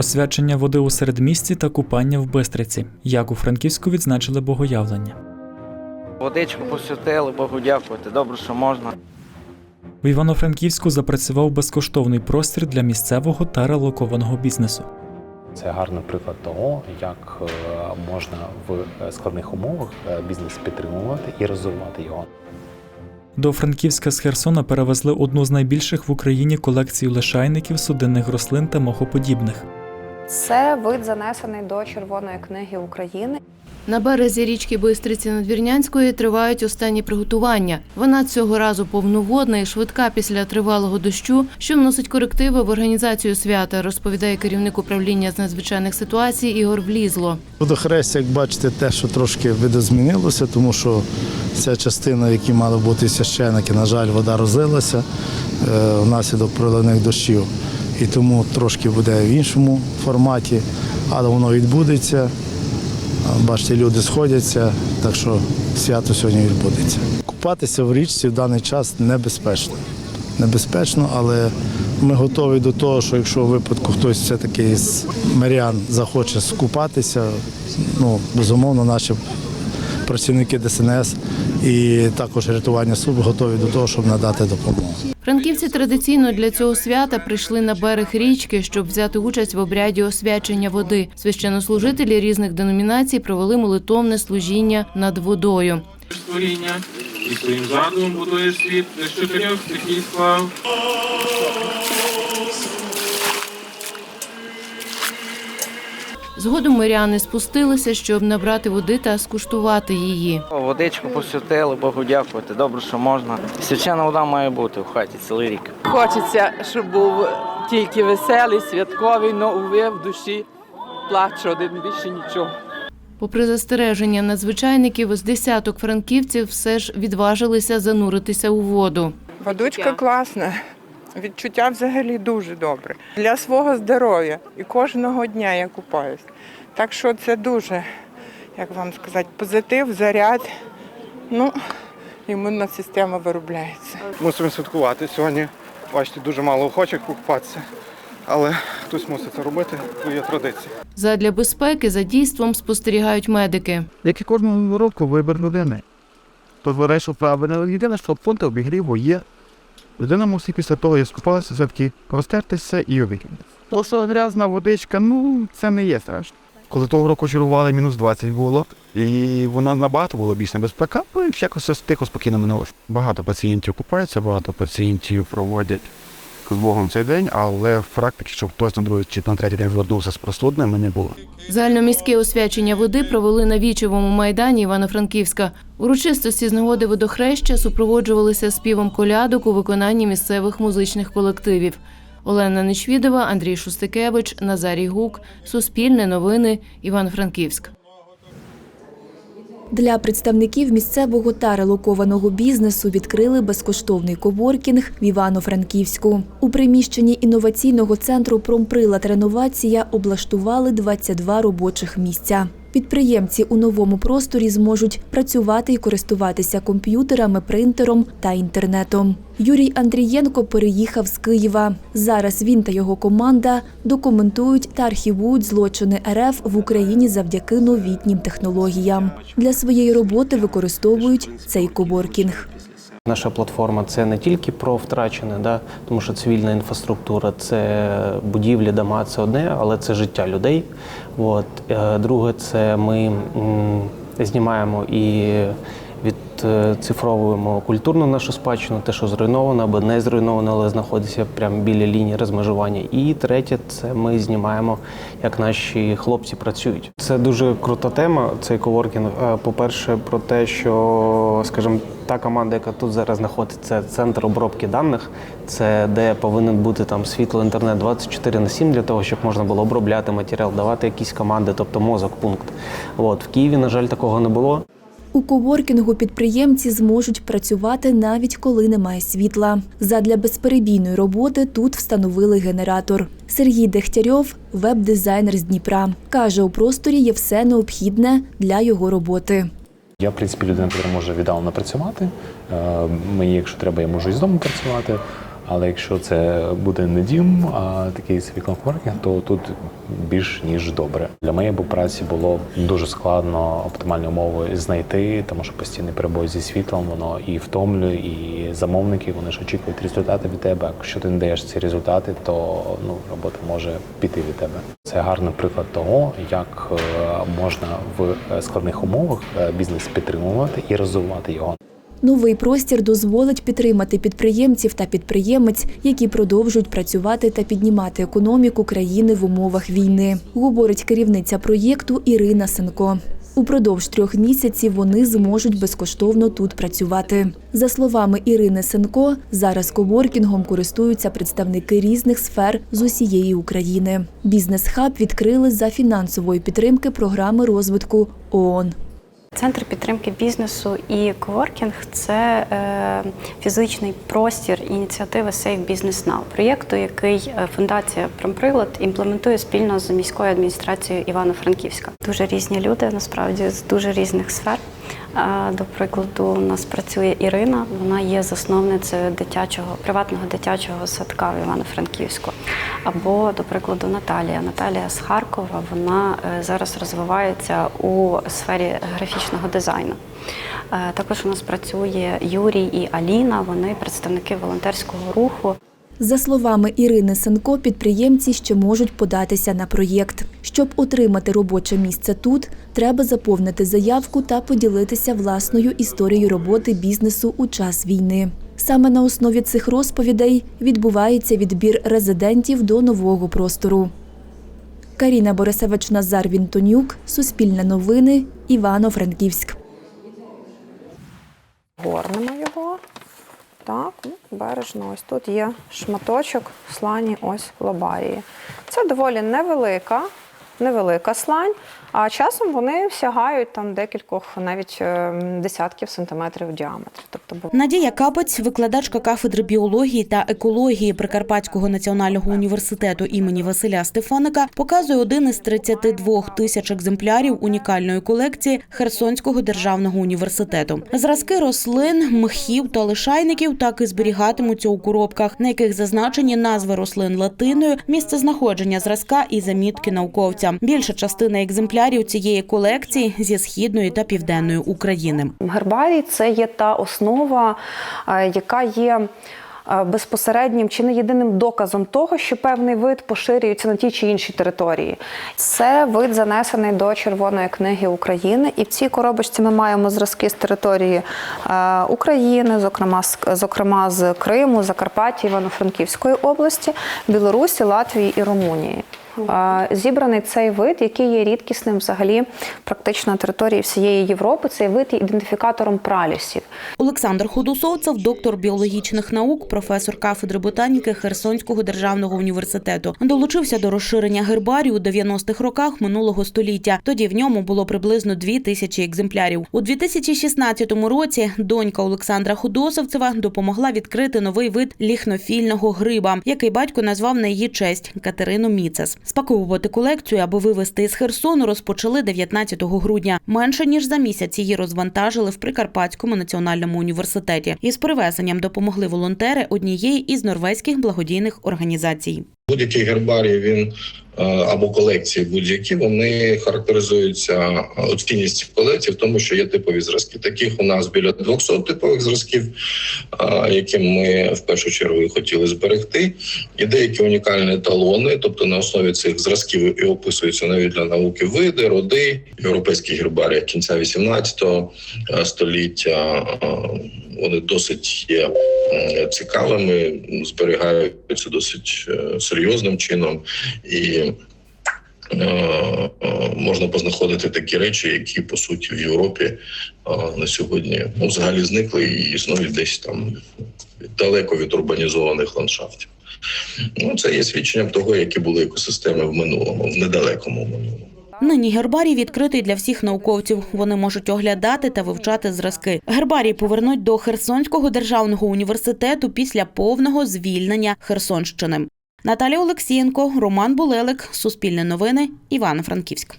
освячення води у середмісті та купання в Бистриці. Як у Франківську відзначили богоявлення. Водичку посвятили, Богу дякувати. Добре, що можна. В Івано-Франківську запрацював безкоштовний простір для місцевого та релокованого бізнесу. Це гарний приклад того, як е, можна в е, складних умовах е, бізнес підтримувати і розвивати його. До Франківська з Херсона перевезли одну з найбільших в Україні колекцію лишайників, судинних рослин та мохоподібних. Це вид занесений до Червоної книги України. На березі річки Бистриці Надвірнянської тривають останні приготування. Вона цього разу повноводна і швидка після тривалого дощу, що вносить корективи в організацію свята, розповідає керівник управління з надзвичайних ситуацій Ігор Влізло. Водохрестя, як бачите, те, що трошки видозмінилося, тому що ця частина, в якій мали бути священики, на жаль, вода розлилася е, внаслідок проливних дощів. І тому трошки буде в іншому форматі, але воно відбудеться. Бачите, люди сходяться, так що свято сьогодні відбудеться. Купатися в річці в даний час небезпечно. Небезпечно, але ми готові до того, що якщо у випадку хтось все-таки з мирян захоче скупатися, ну, безумовно, наші працівники ДСНС і також рятування служб готові до того, щоб надати допомогу. Франківці традиційно для цього свята прийшли на берег річки, щоб взяти участь в обряді освячення води. Священнослужителі різних деномінацій провели молитовне служіння над водою. створіння і своїм задумом будуєш світ, з чотирьох стихій Згодом миряни спустилися, щоб набрати води та скуштувати її. Водичку посвятили, Богу дякувати. Добре, що можна. Свячена вода має бути в хаті цілий рік. Хочеться, щоб був тільки веселий, святковий, але уви в душі плач один більше нічого. Попри застереження надзвичайників, з десяток франківців все ж відважилися зануритися у воду. Водичка класна. Відчуття взагалі дуже добре. Для свого здоров'я і кожного дня я купаюсь. Так що це дуже, як вам сказати, позитив, заряд. Ну, імунна система виробляється. Мусимо святкувати сьогодні. Бачите, дуже мало охочих покупатися, але хтось мусить це робити, бо є традиція. Задля безпеки за дійством спостерігають медики. як і кожного року вибір людини. То вирішив правильно єдине, що пункт обігріву є. Людина мусить після того, як скупалася, все-таки розтертися і обігнутися. Тому що грязна водичка, ну це не є страшно. Коли того року чарували, мінус 20 було, і вона набагато було більш небезпека, бо і якось все тихо, спокійно минулося. Багато пацієнтів купаються, багато пацієнтів проводять з Богом цей день, але в практиці, щоб хтось на другий чи на третій день звернувся з простудними, не було. Загальноміське освячення води провели на вічовому майдані Івано-Франківська. Урочистості з нагоди водохреща супроводжувалися співом колядок у виконанні місцевих музичних колективів. Олена Нечвідова, Андрій Шустикевич, Назарій Гук, Суспільне новини, Івано-Франківськ. Для представників місцевого та релокованого бізнесу відкрили безкоштовний коворкінг в Івано-Франківську. У приміщенні інноваційного центру «Промприлад Реновація» облаштували 22 робочих місця. Підприємці у новому просторі зможуть працювати і користуватися комп'ютерами, принтером та інтернетом. Юрій Андрієнко переїхав з Києва. Зараз він та його команда документують та архівують злочини РФ в Україні завдяки новітнім технологіям. Для своєї роботи використовують цей коворкінг. Наша платформа це не тільки про втрачене, да, тому що цивільна інфраструктура це будівлі, дома, це одне, але це життя людей. От. Е, Друге, це ми знімаємо і відцифровуємо культурну нашу спадщину, те, що зруйновано або не зруйновано, але знаходиться прямо біля лінії розмежування. І третє, це ми знімаємо, як наші хлопці працюють. Це дуже крута тема. Цей коворкінг. Е, По-перше, про те, що, скажімо, та команда, яка тут зараз знаходиться, це центр обробки даних. Це де повинен бути там світло, інтернет 24 на 7 для того, щоб можна було обробляти матеріал, давати якісь команди, тобто мозок, пункт. От в Києві, на жаль, такого не було. У коворкінгу підприємці зможуть працювати навіть коли немає світла. Задля безперебійної роботи тут встановили генератор. Сергій Дегтярьов – веб-дизайнер з Дніпра. Каже, у просторі є все необхідне для його роботи. Я, в принципі, людина, яка може віддалено працювати. Е, Мені, якщо треба, я можу і з дому працювати. Але якщо це буде не дім, а такий свій то тут більш ніж добре. Для моєї праці було дуже складно оптимальні умови знайти, тому що постійний перебой зі світлом воно і втомлює, і замовники вони ж очікують результати від тебе. Якщо ти не даєш ці результати, то ну робота може піти від тебе. Це гарний приклад того, як е, можна в е, складних умовах е, бізнес підтримувати і розвивати його. Новий простір дозволить підтримати підприємців та підприємець, які продовжують працювати та піднімати економіку країни в умовах війни, говорить керівниця проєкту Ірина Сенко. Упродовж трьох місяців вони зможуть безкоштовно тут працювати. За словами Ірини Сенко, зараз коворкінгом користуються представники різних сфер з усієї України. Бізнес-хаб відкрили за фінансової підтримки програми розвитку ООН. Центр підтримки бізнесу і коворкінг це е, фізичний простір ініціативи Safe Business Now, проєкту, який е, фундація Промприлад імплементує спільно з міською адміністрацією Івано-Франківська. Дуже різні люди, насправді з дуже різних сфер. До прикладу, у нас працює Ірина. Вона є засновницею дитячого приватного дитячого садка в Івано-Франківську. Або, до прикладу, Наталія. Наталія з Харкова. Вона е, зараз розвивається у сфері графічного дизайну. Е, Також у нас працює Юрій і Аліна. Вони представники волонтерського руху. За словами Ірини Сенко, підприємці ще можуть податися на проєкт. Щоб отримати робоче місце тут, треба заповнити заявку та поділитися власною історією роботи бізнесу у час війни. Саме на основі цих розповідей відбувається відбір резидентів до нового простору. Каріна Борисевич Назар Вінтонюк, Суспільне новини, Івано-Франківськ. Горнемо його. Так, ну, бережно. Ось тут є шматочок слані ось лобарії. Це доволі невелика, невелика слань, а часом вони сягають там декількох, навіть е, десятків сантиметрів в діаметрі. Тобто Надія Капець, викладачка кафедри біології та екології Прикарпатського національного університету імені Василя Стефаника, показує один із 32 тисяч екземплярів унікальної колекції Херсонського державного університету. Зразки рослин, мхів та лишайників так і зберігатимуться у коробках, на яких зазначені назви рослин латиною, місце знаходження зразка і замітки науковця. Більша частина екземплярів цієї колекції зі східної та південної України. Гербарій це є та основа, е, яка є е, безпосереднім чи не єдиним доказом того, що певний вид поширюється на тій чи іншій території. Це вид занесений до Червоної книги України, і в цій коробочці ми маємо зразки з території е, України, зокрема зокрема з Криму, Закарпаття, Івано-Франківської області, Білорусі, Латвії і Румунії. Зібраний цей вид, який є рідкісним взагалі практично на території всієї Європи. Цей вид є ідентифікатором пралісів. Олександр Ходосовцев, доктор біологічних наук, професор кафедри ботаніки Херсонського державного університету, долучився до розширення гербарію у 90-х роках минулого століття. Тоді в ньому було приблизно дві тисячі екземплярів. У 2016 році донька Олександра Ходосовцева допомогла відкрити новий вид ліхнофільного гриба, який батько назвав на її честь Катерину Міцес. Спаковувати колекцію, аби вивезти із Херсону, розпочали 19 грудня. Менше ніж за місяць її розвантажили в Прикарпатському національному університеті. Із привезенням допомогли волонтери однієї із норвезьких благодійних організацій. Будь-який гербарій він е, або колекції будь-які вони характеризуються е, от цінністю колекції в тому, що є типові зразки. Таких у нас біля 200 типових зразків, е, які ми в першу чергу хотіли зберегти. І деякі унікальні еталони, тобто на основі цих зразків і описуються навіть для науки види, роди, європейські гербарії кінця 18 століття. Вони досить є цікавими, зберігаються досить е, серйозним чином, і е, е, можна познаходити такі речі, які по суті в Європі на сьогодні ну, взагалі зникли і існують десь там далеко від урбанізованих ландшафтів. Ну, це є свідченням того, які були екосистеми в минулому, в недалекому минулому. Нині гербарій відкритий для всіх науковців. Вони можуть оглядати та вивчати зразки. Гербарій повернуть до Херсонського державного університету після повного звільнення Херсонщини. Наталія Олексієнко, Роман Булелик, Суспільне новини, Івано-Франківськ.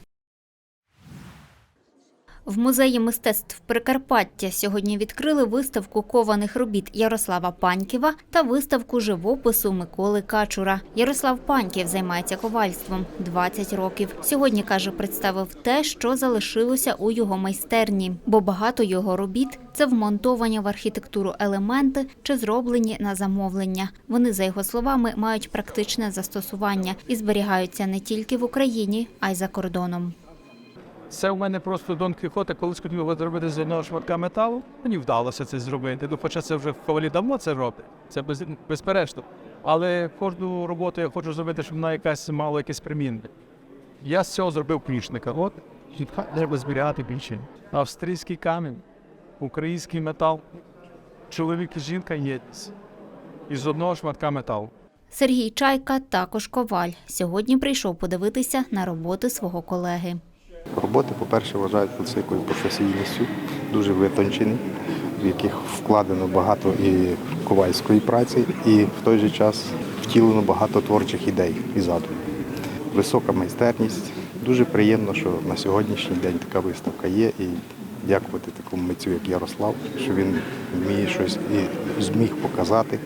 В музеї мистецтв Прикарпаття сьогодні відкрили виставку кованих робіт Ярослава Паньківа та виставку живопису Миколи Качура. Ярослав Паньків займається ковальством 20 років. Сьогодні каже, представив те, що залишилося у його майстерні, бо багато його робіт це вмонтовані в архітектуру елементи чи зроблені на замовлення. Вони, за його словами, мають практичне застосування і зберігаються не тільки в Україні, а й за кордоном. Це у мене просто Дон Кіхота, колись хотів зробити з одного шматка металу. Мені вдалося це зробити. Ну, хоча це вже в ковалі давно це робить. Це без, безперечно. Але кожну роботу я хочу зробити, щоб вона якась мала якесь примінне. Я з цього зробив клішника. От треба зберігати більше. Австрійський камінь, український метал, чоловік і жінка єдність. Із одного шматка металу. Сергій Чайка також коваль. Сьогодні прийшов подивитися на роботи свого колеги. Роботи, по-перше, вважають це професійністю, дуже витончені, в яких вкладено багато і ковальської праці, і в той же час втілено багато творчих ідей і задумів. Висока майстерність. Дуже приємно, що на сьогоднішній день така виставка є. І дякувати такому митцю, як Ярослав, що він вміє щось і зміг показати.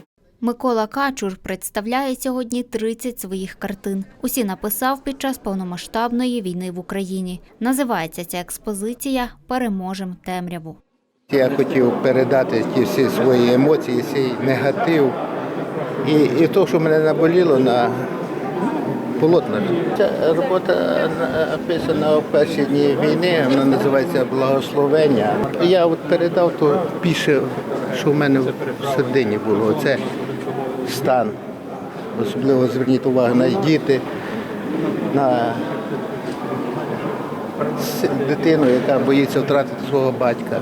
Микола Качур представляє сьогодні 30 своїх картин. Усі написав під час повномасштабної війни в Україні. Називається ця експозиція Переможем темряву. Я хотів передати ті всі свої емоції, цей негатив і, і те, що мене наболіло на полотнах. Ця робота написана в перші дні війни, вона називається Благословення. Я от передав то більше, що в мене в середині було. Це стан. Особливо зверніть увагу на діти, на дитину, яка боїться втратити свого батька.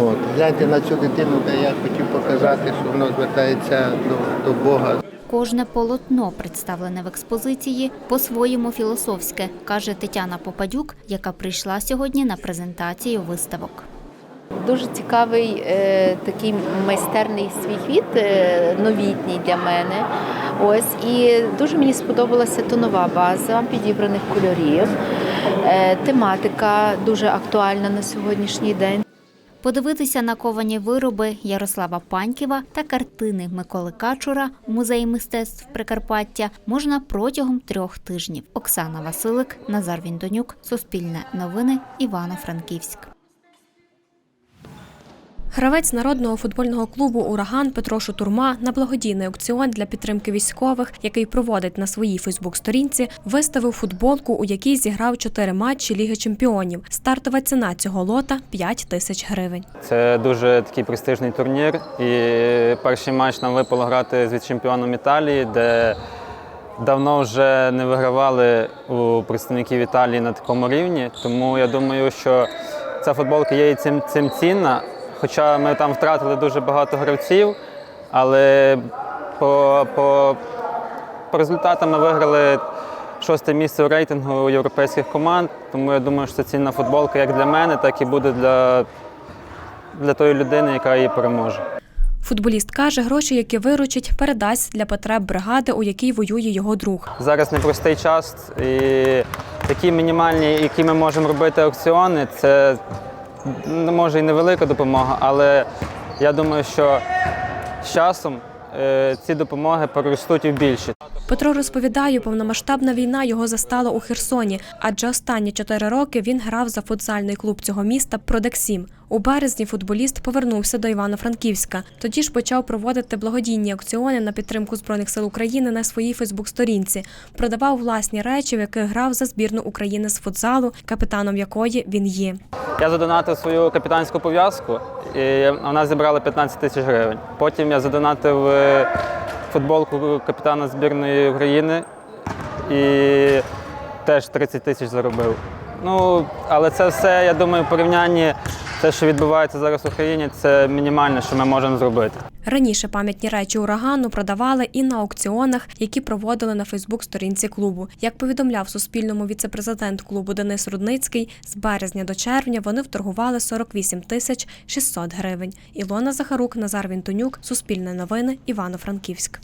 От. Гляньте на цю дитину, де я хотів показати, що воно звертається до, до Бога. Кожне полотно, представлене в експозиції, по-своєму філософське, каже Тетяна Попадюк, яка прийшла сьогодні на презентацію виставок. Дуже цікавий е, такий майстерний світ, е, новітній для мене. Ось і дуже мені сподобалася тонова база підібраних кольорів. Е, тематика дуже актуальна на сьогоднішній день. Подивитися на ковані вироби Ярослава Паньківа та картини Миколи Качура у музеї мистецтв Прикарпаття можна протягом трьох тижнів. Оксана Василик, Назар Віндонюк, Суспільне новини, Івано-Франківськ. Гравець народного футбольного клубу Ураган Петро Шутурма на благодійний аукціон для підтримки військових, який проводить на своїй Фейсбук-сторінці, виставив футболку, у якій зіграв чотири матчі Ліги Чемпіонів. Стартова ціна цього лота 5 тисяч гривень. Це дуже такий престижний турнір. І перший матч нам випало грати з віце-чемпіоном Італії, де давно вже не вигравали у представників Італії на такому рівні. Тому я думаю, що ця футболка є і цим, цим цінна. Хоча ми там втратили дуже багато гравців, але по, по, по результатам ми виграли шосте місце у рейтингу європейських команд. Тому я думаю, що це цінна футболка як для мене, так і буде для, для тої людини, яка її переможе. Футболіст каже, гроші, які виручить, передасть для потреб бригади, у якій воює його друг. Зараз непростий час, і такі мінімальні, які ми можемо робити аукціони, це може і невелика допомога, але я думаю, що з часом е, ці допомоги переростуть у більші. Петро розповідає, повномасштабна війна його застала у Херсоні, адже останні чотири роки він грав за футзальний клуб цього міста Продексім. У березні футболіст повернувся до Івано-Франківська. Тоді ж почав проводити благодійні аукціони на підтримку збройних сил України на своїй Фейсбук-сторінці. Продавав власні речі, в яких грав за збірну України з футзалу, капітаном якої він є. Я задонатив свою капітанську пов'язку, і вона зібрала 15 тисяч гривень. Потім я задонатив е, футболку капітана збірної України і теж 30 тисяч заробив. Ну, але це все, я думаю, в порівнянні те, що відбувається зараз в Україні, це мінімальне, що ми можемо зробити. Раніше пам'ятні речі урагану продавали і на аукціонах, які проводили на Фейсбук-сторінці клубу. Як повідомляв Суспільному віце-президент клубу Денис Рудницький, з березня до червня вони вторгували 48 тисяч 600 гривень. Ілона Захарук, Назар Вінтонюк, Суспільне новини, Івано-Франківськ.